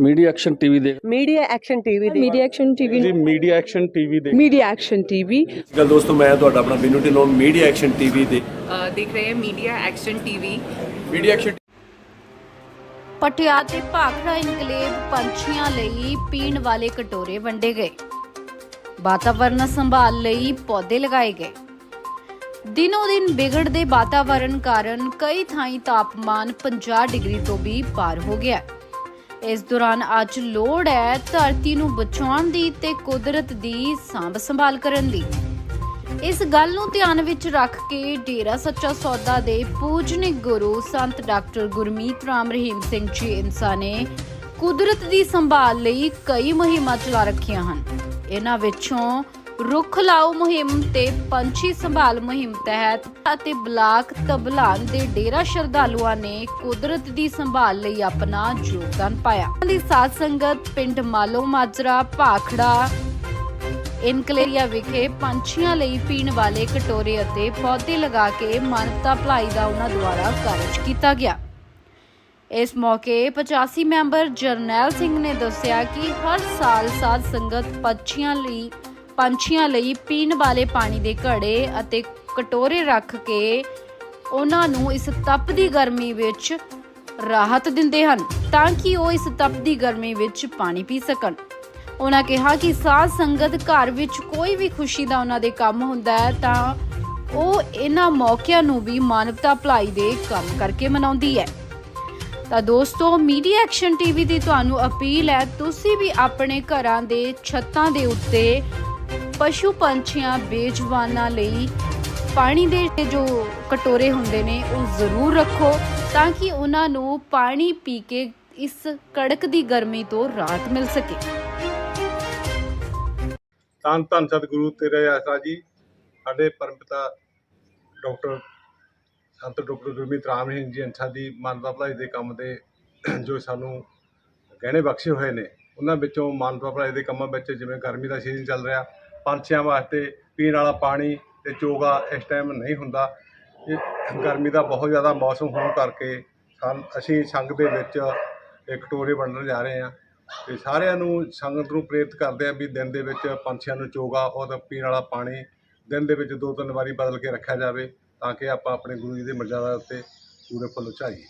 Media action TV ਦੇਖ। Media action TV ਦੇ media action TV ji media action TV ਦੇ media action TV ਗੱਲ ਦੋਸਤੋ ਮੈਂ ਤੁਹਾਡਾ ਆਪਣਾ Binu Dhillon media action TV ਦੇ। ਦੇਖ ਰਹੇ media action TV media action Patiala ਦੇ ਭਾਖੜਾ ਇਨਕਲੇਵ ਪੰਛੀਆਂ ਲਈ ਪੀਣ ਵਾਲੇ ਕਟੋਰੇ ਵੰਡੇ ਗਏ। ਵਾਤਾਵਰਣ ਸੰਭਾਲ ਲਈ ਪੌਦੇ ਲਗਾਏ ਗਏ। ਦਿਨੋ ਦਿਨ ਵਿਗੜਦੇ ਵਾਤਾਵਰਨ ਕਾਰਨ ਕਈ ਥਾਈਂ ਤਾਪਮਾਨ 50 ਡਿਗਰੀ ਤੋਂ ਵੀ ਪਾਰ ਹੋ ਗਿਆ। ਹੈ ਇਸ ਦੌਰਾਨ ਅੱਜ ਲੋੜ ਹੈ ਧਰਤੀ ਨੂੰ ਬਚਾਉਣ ਦੀ ਤੇ ਕੁਦਰਤ ਦੀ ਸਾਂਭ ਸੰਭਾਲ ਕਰਨ ਦੀ ਇਸ ਗੱਲ ਨੂੰ ਧਿਆਨ ਵਿੱਚ ਰੱਖ ਕੇ ਡੇਰਾ ਸੱਚਾ ਸੌਦਾ ਦੇ ਪੂਜਨਿਕ ਗੁਰੂ ਸੰਤ ਡਾਕਟਰ ਗੁਰਮੀਤ ਰਾਮ ਰਹੀਮ ਸਿੰਘ ਜੀ ਇਨਸਾ ਨੇ ਕੁਦਰਤ ਦੀ ਸੰਭਾਲ ਲਈ ਕਈ ਮੁਹਿੰਮਾਂ ਚਲਾ ਰੱਖੀਆਂ ਹਨ। ਇਹਨਾਂ ਵਿੱਚੋਂ ਰੁੱਖ ਲਾਓ ਮੁਹਿੰਮ ਤੇ ਪੰਛੀ ਸੰਭਾਲ ਮੁਹਿੰਮ ਤਹਿਤ ਅਤੇ ਬਲਾਕ ਤਬਲਾਨ ਦੇ ਡੇਰਾ ਸ਼ਰਧਾਲੂਆਂ ਨੇ ਕੁਦਰਤ ਦੀ ਸੰਭਾਲ ਲਈ ਆਪਣਾ ਯੋਗਦਾਨ ਪਾਇਆ। ਦੀ ਸਾਧ ਸੰਗਤ ਪਿੰਡ ਮਾਲੋ ਮਾਜਰਾ, ਭਾਖੜਾ, ਇਨਕਲੇਰੀਆ ਵਿਖੇ ਪੰਛੀਆਂ ਲਈ ਪੀਣ ਵਾਲੇ ਕਟੋਰੇ ਅਤੇ ਪੌਦੇ ਲਗਾ ਕੇ ਮਾਨਵਤਾ ਭਲਾਈ ਦਾ ਉਹਨਾਂ ਦੁਆਰਾ ਕਾਰਜ ਕੀਤਾ ਗਿਆ। ਇਸ ਮੌਕੇ 85 ਮੈਂਬਰ ਜਰਨੈਲ ਸਿੰਘ ਨੇ ਦੱਸਿਆ ਕਿ ਹਰ ਸਾਲ ਸਾਧ ਸੰਗਤ ਪੰਛੀਆਂ ਲਈ ਪੰਛੀਆਂ ਲਈ ਪੀਣ ਵਾਲੇ ਪਾਣੀ ਦੇ ਘੜੇ ਅਤੇ ਕਟੋਰੇ ਰੱਖ ਕੇ ਉਹਨਾਂ ਨੂੰ ਇਸ ਤਪਦੀ ਗਰਮੀ ਵਿੱਚ ਰਾਹਤ ਦਿੰਦੇ ਹਨ ਤਾਂ ਕਿ ਉਹ ਇਸ ਤਪਦੀ ਗਰਮੀ ਵਿੱਚ ਪਾਣੀ ਪੀ ਸਕਣ। ਉਹਨਾਂ ਕਿਹਾ ਕਿ ਸਾਧ ਸੰਗਤ ਘਰ ਵਿੱਚ ਕੋਈ ਵੀ ਖੁਸ਼ੀ ਦਾ ਉਹਨਾਂ ਦੇ ਕੰਮ ਹੁੰਦਾ ਹੈ ਤਾਂ ਉਹ ਇਹਨਾਂ ਮੌਕਿਆਂ ਨੂੰ ਵੀ ਮਾਨਵਤਾ ਭਲਾਈ ਦੇ ਕੰਮ ਕਰਕੇ ਮਨਾਉਂਦੀ ਹੈ। ਤਾਂ ਦੋਸਤੋ ਮੀਡੀਆ ਐਕਸ਼ਨ ਟੀਵੀ ਦੀ ਤੁਹਾਨੂੰ ਅਪੀਲ ਹੈ, ਤੁਸੀਂ ਵੀ ਆਪਣੇ ਘਰਾਂ ਦੇ ਛੱਤਾਂ ਦੇ ਉੱਤੇ ਪਸ਼ੂ ਪੰਛੀਆਂ ਬੇਜਵਾਨਾਂ ਲਈ ਪਾਣੀ ਦੇ ਜੋ ਕਟੋਰੇ ਹੁੰਦੇ ਨੇ, ਉਹ ਜ਼ਰੂਰ ਰੱਖੋ ਤਾਂ ਕਿ ਉਹਨਾਂ ਨੂੰ ਪਾਣੀ ਪੀ ਕੇ ਇਸ ਕੜਕ ਦੀ ਗਰਮੀ ਤੋਂ ਰਾਹਤ ਮਿਲ ਸਕੇ। ਧੰਨ ਧੰਨ ਸਤਿਗੁਰੂ ਤੇਰੇ ਆਸਰਾ ਜੀ। ਸਾਡੇ ਪਰਮਪਿਤਾ ਡਾਕਟਰ ਸੰਤ ਡਾਕਟਰ ਗੁਰਮੀਤ ਰਾਮ ਸਿੰਘ ਜੀ ਅੰਛਾ ਦੀ ਮਾਨਵਤਾ ਭਲਾਈ ਦੇ ਕੰਮ ਦੇ ਜੋ ਸਾਨੂੰ ਗਹਿਣੇ ਬਖਸ਼ੇ ਹੋਏ ਨੇ, ਉਹਨਾਂ ਵਿੱਚੋਂ ਮਾਨਵਤਾ ਭਲਾਈ ਦੇ ਕੰਮਾਂ ਵਿੱਚ ਜਿਵੇਂ ਗਰਮੀ ਦਾ ਸੀਜ਼ਨ ਚੱਲ ਰਿਹਾ ਪੰਛੀਆਂ ਵਾਸਤੇ ਪੀਣ ਵਾਲਾ ਪਾਣੀ ਤੇ ਚੋਗਾ ਇਸ ਟਾਈਮ ਨਹੀਂ ਹੁੰਦਾ। ਇਹ ਗਰਮੀ ਦਾ ਬਹੁਤ ਜ਼ਿਆਦਾ ਮੌਸਮ ਹੋਣ ਕਰਕੇ ਸਾਨ ਅਸੀਂ ਸੰਗ ਦੇ ਵਿੱਚ ਕਟੋਰੇ ਵੰਡਣ ਜਾ ਰਹੇ ਹਾਂ ਤੇ ਸਾਰਿਆਂ ਨੂੰ ਸੰਗਤ ਨੂੰ ਪ੍ਰੇਰਿਤ ਕਰਦੇ ਆ ਵੀ ਦਿਨ ਦੇ ਵਿੱਚ ਪੰਛੀਆਂ ਨੂੰ ਚੋਗਾ ਔਰ ਪੀਣ ਵਾਲਾ ਪਾਣੀ ਦਿਨ ਦੇ ਵਿੱਚ ਦੋ ਤਿੰਨ ਵਾਰੀ ਬਦਲ ਕੇ ਰੱਖਿਆ ਜਾਵੇ ਤਾਂ ਕਿ ਆਪਾਂ ਆਪਣੇ ਗੁਰੂ ਜੀ ਦੇ ਮਰਜ਼ਾਦਾ ਉੱਤੇ ਪੂਰੇ ਫੁੱਲ ਝਾਈਏ